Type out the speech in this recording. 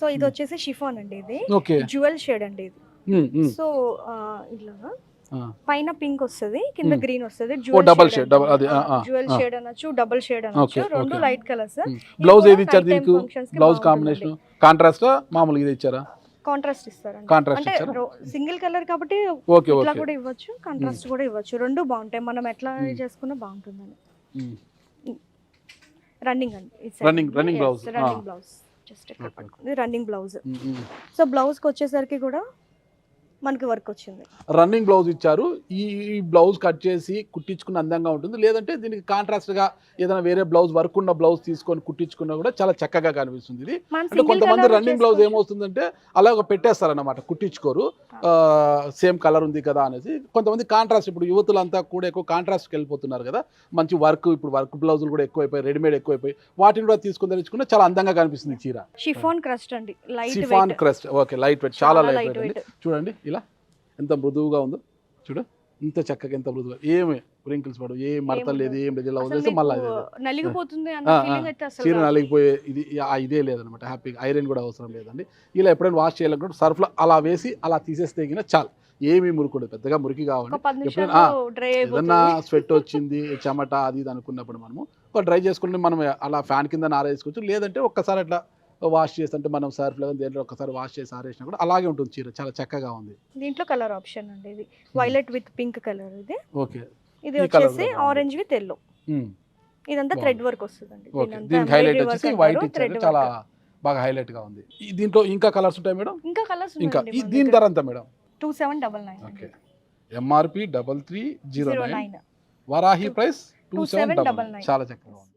So ఇది వచ్చేసి chiffon అండి ఇది జ్యువెల్ షేడ్ అండి ఇది. సో ఆ, ఇట్లా ఆ. పైన పింక్ వస్తుంది కింద. గ్రీన్ వస్తుంది ఆ, ఆ, జ్యువెల్. షేడ్ అనొచ్చు డబుల్ షేడ్ అనొచ్చు రెండు. Light colours. బ్లౌజ్ ఏది ఇచ్చారు దీనికి బ్లౌజ్ కాంబినేషన్ కాంట్రాస్ట్ మామూలుగా ఇది ఇచ్చారా కాంట్రాస్ట్ ఇస్తారండి Contrast అంటే? సింగిల్ కలర్ కాబట్టి ఇట్లా కూడా ఇవ్వచ్చు కాంట్రాస్ట్ కూడా ఇవ్వచ్చు రెండు బాగుంటాయి మనం ఎట్లా. చేసుకున్నా బాగుంటుందని. రన్నింగ్ అండి Running- running blouse. Running. Blouse just Okay. ఇది రన్నింగ్ బ్లౌజ్. సో బ్లౌజ్కి వచ్చేసరికి కూడా మనకి వర్క్ వచ్చింది. రన్నింగ్ బ్లౌజ్ ఇచ్చారు. ఈ బ్లౌజ్ కట్ చేసి కుట్టించుకున్న అందంగా ఉంటుంది. లేదంటే దీనికి కాంట్రాస్ట్గా ఏదైనా వేరే బ్లౌజ్ వర్క్ ఉన్న బ్లౌజ్ తీసుకొని కుట్టించుకున్నా కూడా చాలా చక్కగా కనిపిస్తుంది ఇది. అంటే కొంతమంది రన్నింగ్ బ్లౌజ్. ఏమవుతుందంటే అలాగ పెట్టేస్తారన్నమాట. కుట్టించుకోరు. సేమ్ కలర్ ఉంది కదా అనేసి. కొంతమంది కాంట్రాస్ట్ ఇప్పుడు యువతులంతా కూడా ఎక్కువ కాంట్రాస్ట్కి వెళ్ళిపోతున్నారు కదా. మంచి వర్క్ ఇప్పుడు వర్క్ బ్లౌజులు కూడా ఎక్కువైపోయి రెడీమేడ్ ఎక్కువైపోయి వాటిని కూడా తీసుకొని తెచ్చుకున్నా చాలా అందంగా కనిపిస్తుంది చీర. షిఫాన్ క్రస్ట్ అండి. Light chiffon crust okay light weight చాలా లైట్ వెయిట్. చూడండి ఇలా ఎంత మృదువుగా ఉందో. చూడు. ఇంత చక్కగా ఎంత మృదువుగా. ఏమి రింకిల్స్ పడు ఏ మడత లేదు ఏం లేదు ఇలా వదిలేసి మళ్ళీ. నలిగిపోతుంది చీర. నలిగిపోయే ఇది ఇదే లేదనమాట హ్యాపీగా ఐరన్ కూడా అవసరం లేదండి. ఇలా ఎప్పుడైనా వాష్ చేయాలనుకుంటే సర్ఫ్లో అలా వేసి అలా తీసేస్తే గిన చాలు. ఏమీ మురుకుడు పెద్దగా మురికి కావాలి ఎప్పుడైనా, ఏదన్నా స్వెట్ వచ్చింది చెమట అది ఇది అనుకున్నప్పుడు మనము ఒక డ్రై చేసుకుంటే మనం అలా ఫ్యాన్ కింద ఆరేసుకోవచ్చు లేదంటే ఒక్కసారి అట్లా వాష్ చేస్తుంటే మనం సర్ఫ్ లేదా దేంట్లో ఒక్కసారి వాష్ చేసి ఆరేసినా కూడా అలాగే ఉంటుంది చీర. చాలా చక్కగా ఉంది. దీంట్లో కలర్ ఆప్షన్ అండి ఇది. వైలెట్ విత్ పింక్ కలర్ ఇది. ఓకే. ఇది వచ్చేసి. Orange with yellow. ఇదంతా. థ్రెడ్ వర్క్ వస్తుందండి. ఓకే. దీనికి హైలైట్ వచ్చేసి వైట్ ఇచ్చారు చాలా బాగా హైలైట్గా ఉంది. దీంట్లో ఇంకా కలర్స్ ఉంటాయి మేడం? ఇంకా కలర్స్ ఇంకా. దీని ధర ఎంత madam? Two seven double nine okay. MRP double three zero nine nine Varahi price two 2799. Seven double చాలా చక్కగా ఉంది.